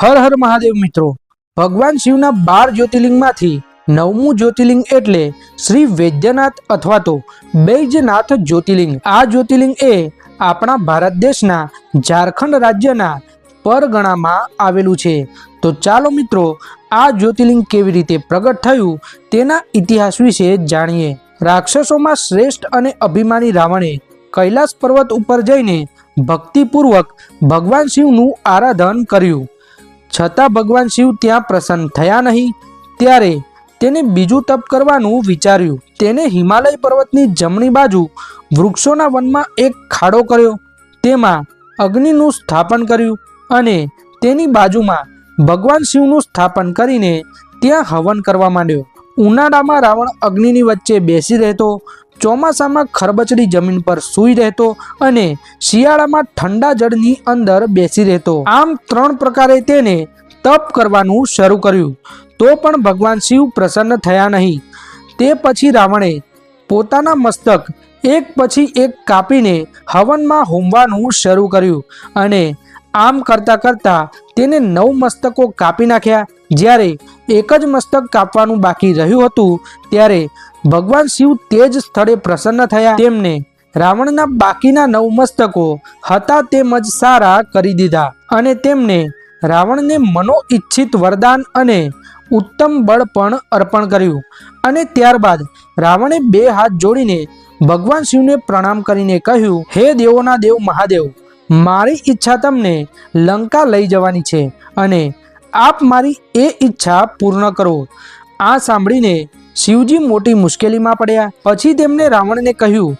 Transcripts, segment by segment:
હર હર મહાદેવ મિત્રો. ભગવાન શિવના બાર જ્યોતિર્લિંગમાંથી નવમું જ્યોતિર્લિંગ એટલે શ્રી વૈદ્યનાથ અથવા તો બૈજનાથ જ્યોતિર્લિંગ. આ જ્યોતિર્લિંગ એ આપણા ભારત દેશના ઝારખંડ રાજ્યના પરગણામાં આવેલું છે. તો ચાલો મિત્રો, આ જ્યોતિર્લિંગ કેવી રીતે પ્રગટ થયું તેના ઇતિહાસ વિશે જાણીએ. રાક્ષસોમાં શ્રેષ્ઠ અને અભિમાની રાવણે કૈલાસ પર્વત ઉપર જઈને ભક્તિપૂર્વક ભગવાન શિવનું આરાધન કર્યું. છતાં ભગવાન શિવ ત્યાં પ્રસન્ન થયા નહીં. ત્યારે તેને બીજું તપ કરવાનું વિચાર્યું. તેને હિમાલય પર્વતની જમણી બાજુ વૃક્ષોના વનમાં એક ખાડો કર્યો. તેમાં અગ્નિનું સ્થાપન કર્યું અને તેની બાજુમાં ભગવાન શિવનું સ્થાપન કરીને ત્યાં હવન કરવા માંડ્યો. ઉનાળામાં રાવણ અગ્નિની વચ્ચે બેસી રહેતો ચોમાસામાં ખરબચડી જમીન પર સૂઈ રહેતો અને શિયાળામાં ઠંડા જળની અંદર બેસી રહેતો. આમ ત્રણ પ્રકારે તેને તપ કરવાનું શરૂ કર્યું. તો પણ ભગવાન શિવ પ્રસન્ન થયા નહીં. તે પછી રાવણે પોતાના મસ્તક એક પછી એક કાપીને હવનમાં હોમવાનું શરૂ કર્યું અને આમ કરતાં કરતાં તેને નવ મસ્તકો કાપી નાખ્યા. જ્યારે એક જ મસ્તક કાપવાનું બાકી રહ્યું હતું, ત્યારે ભગવાન શિવ તે જ સ્થળે પ્રસન્ન થયા. તેમને રાવણના બાકીના નવ મસ્તકો હતા તેમજ સારા કરી દીધા અને તેમને રાવણને મનો ઈચ્છિત વરદાન અને ઉત્તમ બળ પણ અર્પણ કર્યું. અને ત્યારબાદ રાવણે બે હાથ જોડીને ભગવાન શિવને પ્રણામ કરીને કહ્યું, હે દેવોના દેવ મહાદેવ, મારી ઈચ્છા તમને લંકા લઈ જવાની છે અને આપ મારી એ ઈચ્છા પૂર્ણ કરો. આ સાંભળીને શિવજી મોટી મુશ્કેલીમાં પડ્યા. પછી તેમણે રાવણને કહ્યું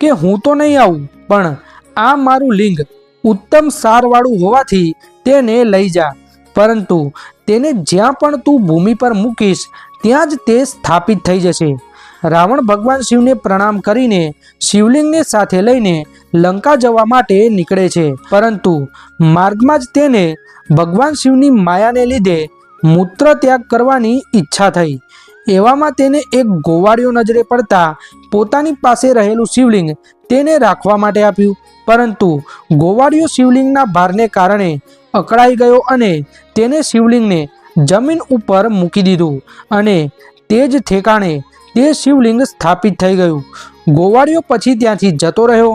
કે હું તો નહીં આવું, પણ આ મારું લિંગ ઉત્તમ સારવાળું હોવાથી તેને લઈ જા. પરંતુ તેને જ્યાં પણ તું ભૂમિ પર મૂકીશ, ત્યાં જ તે સ્થાપિત થઈ જશે. રાવણ ભગવાન શિવને પ્રણામ કરીને શિવલિંગને સાથે લઈને લંકા જવા માટે નીકળે છે. પરંતુ માર્ગમાં જ તેને ભગવાન શિવની માયાને લીધે મૂત્ર ત્યાગ કરવાની ઈચ્છા થઈ. એવામાં તેને એક ગોવાળિયો નજરે પડતા પોતાની પાસે રહેલું શિવલિંગ તેને રાખવા માટે આપ્યું. પરંતુ ગોવાળિયો શિવલિંગના ભારને કારણે અકળાઈ ગયો અને તેને શિવલિંગને જમીન ઉપર મૂકી દીધું અને તે જ ઠેકાણે તે શિવલિંગ સ્થાપિત થઈ ગયું. ગોવાળિયો પછી ત્યાંથી જતો રહ્યો.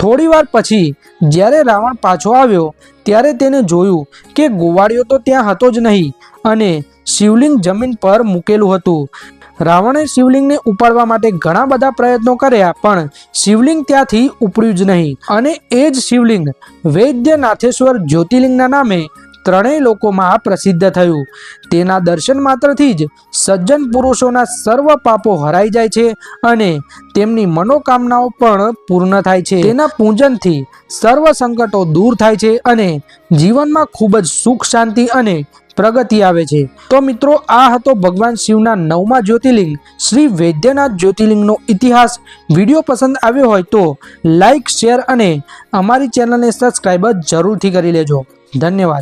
થોડી વાર પછી જ્યારે રાવણ પાછો આવ્યો ત્યારે તેને જોયું કે ગોવાળિયો તો ત્યાં હતો જ નહીં અને શિવલિંગ જમીન પર મૂકેલું હતું. રાવણે શિવલિંગને ઉપાડવા માટે ઘણા બધા પ્રયત્નો કર્યા, પણ શિવલિંગ ત્યાંથી ઉપડ્યું જ નહીં. અને એ જ શિવલિંગ વૈદ્યનાથેશ્વર જ્યોતિર્લિંગના નામે ત્રણેય લોકોમાં પ્રસિદ્ધ થયું. તેના દર્શન માત્રથી જ સજ્જન પુરુષોના સર્વ પાપો હરાઈ જાય છે અને તેમની મનોકામનાઓ પણ પૂર્ણ થાય છે. તેના પૂજનથી સર્વ સંકટો દૂર થાય છે અને જીવનમાં ખૂબ જ સુખ, શાંતિ અને પ્રગતિ આવે છે. તો મિત્રો, આ હતો ભગવાન શિવના નવમા જ્યોતિર્લિંગ. શ્રી વૈદ્યનાથ જ્યોતિર્લિંગનો ઇતિહાસ. વીડિયો પસંદ આવ્યો હોય તો લાઈક, શેર અને અમારી ચેનલને સબસ્ક્રાઈબ જરૂરથી કરી લેજો. ધન્યવાદ.